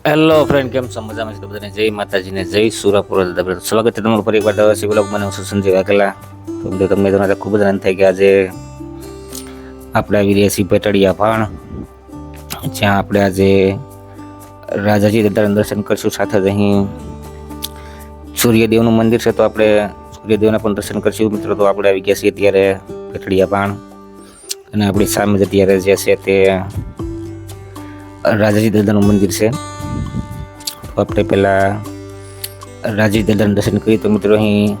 Hello friend કેમ છો? મજામાં છે બધાને? જય માતાજીને જય સુરાપુર સ્વાગત છે તમારું ફરી એકવાર દવાસી બ્લોગ મને હું સંજય વાઘેલા. તો મિત્રો, તમને તો ખૂબ જ આનંદ થાય કે આજે આપણે આવી રહ્યા છીએ પેટડિયા ભાણ, જ્યાં આપણે આજે રાજાજી દાદાના દર્શન કરીશું. સાથે જ અહીં સૂર્યદેવનું મંદિર છે, તો આપણે સૂર્યદેવના પણ દર્શન કરીશું. મિત્રો, તો આપણે આવી ગયા છીએ અત્યારે પેટડિયા ભાણ. અને આપણી સામે જ અત્યારે જે છે તે રાજાજી દાદાનું મંદિર છે. આપણે પહેલાં રાજી દાદાના દર્શન કરીએ તો મિત્રો અહીં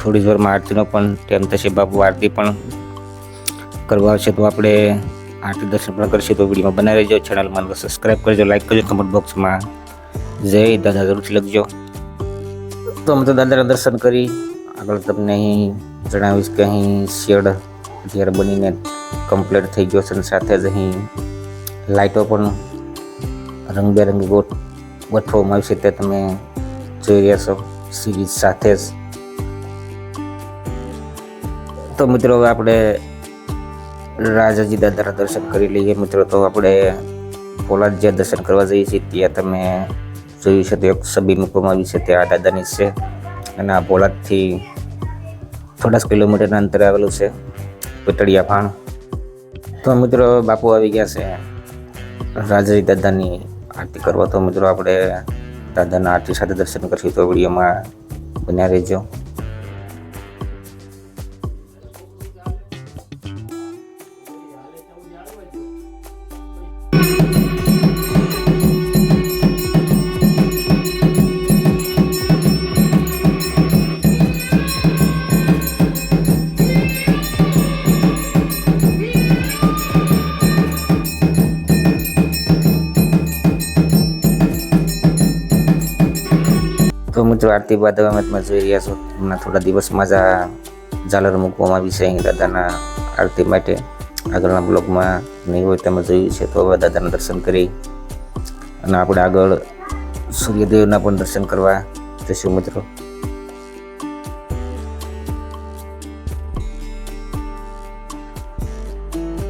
થોડી જ આરતીનો પણ ટાઈમ થશે. બાપુ આરતી પણ કરવા આવશે તો આપણે આરતી દર્શન પણ કરશે. તો વિડીયોમાં બનાવી રહેજો. ચેનલમાં સબસ્ક્રાઈબ કરજો લાઈક કરજો કમેન્ટ બોક્સમાં જય દાદા જરૂરથી લખજો. તો અમે તો દાદાના દર્શન કરી આગળ તમને અહીં જણાવીશ કે અહીં શેડ અત્યારે બનીને કમ્પ્લીટ થઈ ગયો છે અને સાથે જ અહીં લાઇટો પણ રંગબેરંગી ગોઠ ગોઠવવામાં આવી છે તે તમે જોઈ રહ્યા છો સિરીઝ સાથે જ? તો મિત્રો આપણે રાજાજી દાદાના દર્શન કરી લઈએ. મિત્રો, તો આપણે પોલાદ જ્યાં દર્શન કરવા જઈએ છીએ, ત્યાં તમે જોયું છે તો એક છબી મૂકવામાં આવી છે, તે આ દાદાની છે. અને આ પોલાદથી થોડાક કિલોમીટરના અંતરે આવેલું છે પેટડિયા ભાણ તો મિત્રો, બાપુ આવી ગયા છે રાજાજી દાદાની આરતી કરવા તો મિત્રો આપણે દાદાના આરતી સાથે દર્શન કરશું તો વિડીયોમાં બન્યા રહેજો. તો મિત્રો આરતી બાદ હવે અમે જોઈ રહ્યા છો. હમણાં થોડા દિવસમાં જ ઝાલર મૂકવામાં આવી છે અહીં દાદાના આરતી માટે. આગળના બ્લોગમાં નહીં હોય તમે જોયું છે, તો હવે દાદાના દર્શન કરી. અને આપણે આગળ સૂર્યદેવના પણ દર્શન કરવા જશું મિત્રો.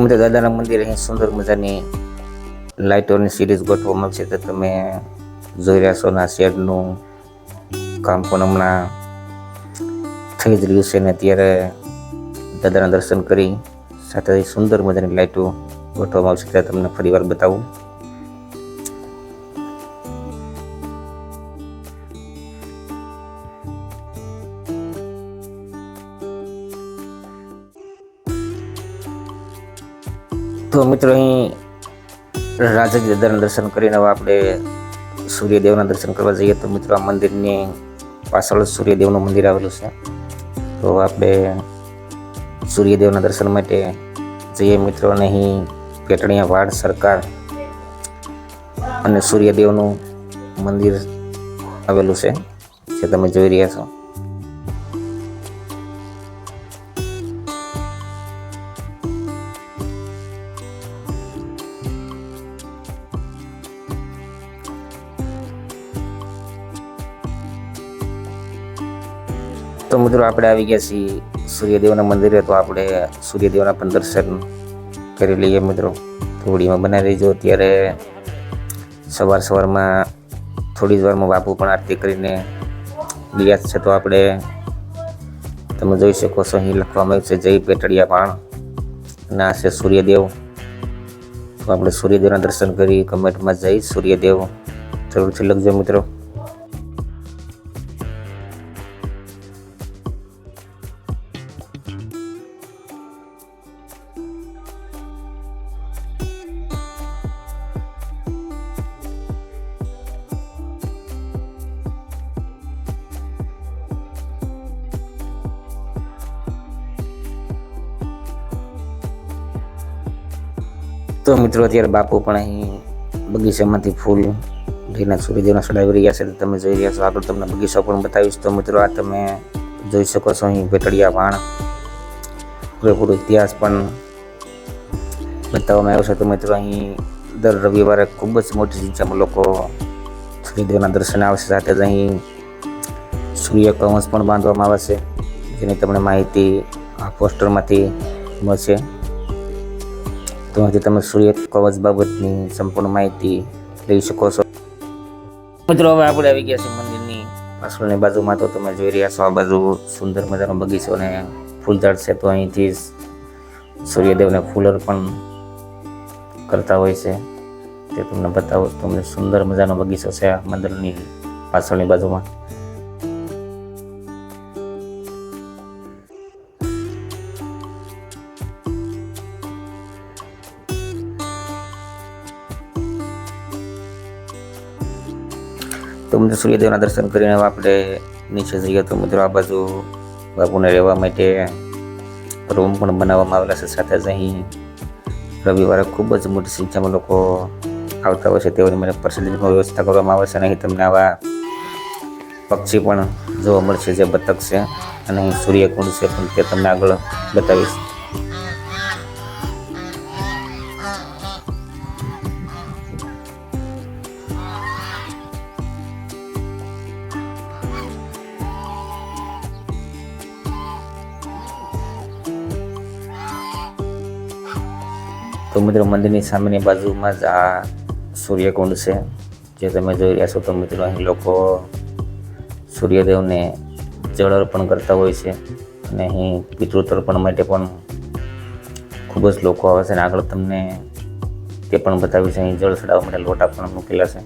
મિત્રો, દાદાના મંદિર અહીં સુંદર મજાની લાઇટોની સિરીઝ ગોઠવવામાં આવી છે, તો તમે જોઈ રહ્યા છો ના શેડનું કામ પણ હમણાં થઈ જ રહ્યું છે ને અત્યારે દાદાના દર્શન કરી સાથે સુંદર મજાની લાઇટો ગોઠવવામાં આવશે. ત્યારે તમને ફરીવાર બતાવું. તો મિત્રો, અહીં રાજાજી દાદાના દર્શન કરીને હવે આપણે સૂર્યદેવના દર્શન કરવા જઈએ. તો મિત્રો, આ મંદિરની પાછળ સૂર્યદેવનું મંદિર આવેલું છે. તો આપણે સૂર્યદેવના દર્શન માટે જઈએ મિત્રો અહીં પેટણીયા વાડ સરકાર અને સૂર્યદેવનું મંદિર આવેલું છે, જે તમે જોઈ રહ્યા છો. તો મિત્રો આપણે આવી ગયા છીએ સૂર્યદેવના મંદિરે, તો આપણે સૂર્યદેવના પણ દર્શન કરી લઈએ મિત્રો. થોડીમાં બનાવી લેજો અત્યારે સવાર સવારમાં, થોડી જ વારમાં બાપુ પણ આરતી કરીને ગયા છે. તો આપણે, તમે જોઈ શકો છો, અહીં લખવામાં આવ્યું છે, જય પેટડિયા પાણ અને આ છે સૂર્યદેવ. તો આપણે સૂર્યદેવના દર્શન કરી કમેન્ટમાં જય સૂર્યદેવ. જરૂરથી લખજો મિત્રો. તો મિત્રો, અત્યારે બાપુ પણ અહીં બગીચામાંથી ફૂલ લઈને સૂર્યદેવના ચડાવી રહ્યા છે. તમે જોઈ રહ્યા છો, આગળ તમને બગીચો પણ બતાવીશ. તો મિત્રો, આ તમે જોઈ શકો છો, અહીં પેટડિયા વાણ. પૂરેપૂરો ઇતિહાસ પણ બતાવવામાં આવ્યો છે. તો મિત્રો, અહીં દર રવિવારે ખૂબ જ મોટી સંખ્યામાં લોકો સૂર્યદેવના દર્શન આવશે સાથે જ અહીં સૂર્ય કવંશ પણ બાંધવામાં આવે છે, જેની તમને માહિતી આ પોસ્ટરમાંથી મળશે. તો આજે તમે સૂર્ય કવચ બાબતની સંપૂર્ણ માહિતી લઈ શકો છો. મિત્રો, હવે આપણે આવી ગયા છે મંદિરની પાછળની બાજુમાં. તો તમે જોઈ રહ્યા છો આ બાજુ સુંદર મજાનો બગીચો અને ફૂલઝાડ છે. તો અહીંથી સૂર્યદેવને ફૂલ અર્પણ કરતા હોય છે. તે તમને બતાવું તમને સુંદર મજાનો બગીચો છે આ મંદિરની પાછળની બાજુમાં. તો મિત્રો સૂર્યદેવના દર્શન કરીને આપણે નીચે જઈએ તો મિત્રો આ બાજુ બાપુને રહેવા માટે રૂમ પણ બનાવવામાં આવેલા છે. સાથે જ અહીં રવિવારે ખૂબ જ મોટી સંખ્યામાં લોકો આવતા હોય છે. તેઓની મને પ્રસાદીની વ્યવસ્થા કરવામાં આવે છે અને અહીં તમને આવા પક્ષી પણ જોવા મળશે જે બતક છે અને અહીં સૂર્યકુંડ છે પણ તે તમને આગળ બતાવીશ. તો મિત્રો, મંદિરની સામેની બાજુમાં જ આ સૂર્યકુંડ છે. જે તમે જોઈ રહ્યા છો તો મિત્રો, અહીં લોકો સૂર્યદેવને જળ અર્પણ કરતા હોય છે અને અહીં પિતૃતર્પણ માટે પણ ખૂબ જ લોકો આવે છે. અને આગળ તમને તે પણ બતાવ્યું છે અહીં જળ ચડાવવા માટે લોટા પણ મૂકેલા છે.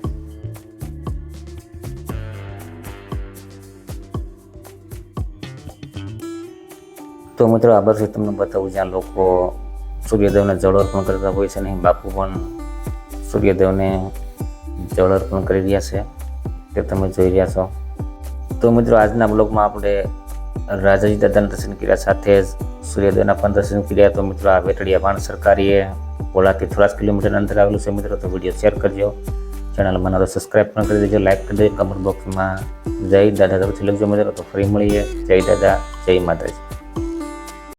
તો મિત્રો, આ બાજુ તમને બતાવું જ્યાં લોકો સૂર્યદેવને જળ અર્પણ કરતા હોય છે અને બાપુ પણ સૂર્યદેવને જળ અર્પણ કરી રહ્યા છે, તે તમે જોઈ રહ્યા છો. તો મિત્રો, આજના બ્લોગમાં આપણે રાજાજી દાદાના દર્શન કર્યા, સાથે જ સૂર્યદેવના પણ દર્શન કર્યા. તો મિત્રો, આ વેટડિયા ભાણ સરકારીએ પોલાથી થોડા કિલોમીટર અંતર આવેલું છે મિત્રો, તો વીડિયો શેર કરજો. ચેનલ બનાવો સબસ્ક્રાઈબ પણ કરી દેજો લાઈક કરી દેજો કમેન્ટ બોક્સમાં જય દાદા તરફથી લખજો મિત્રો. તો ફરી મળીએ. જય દાદા, જય માતાજી.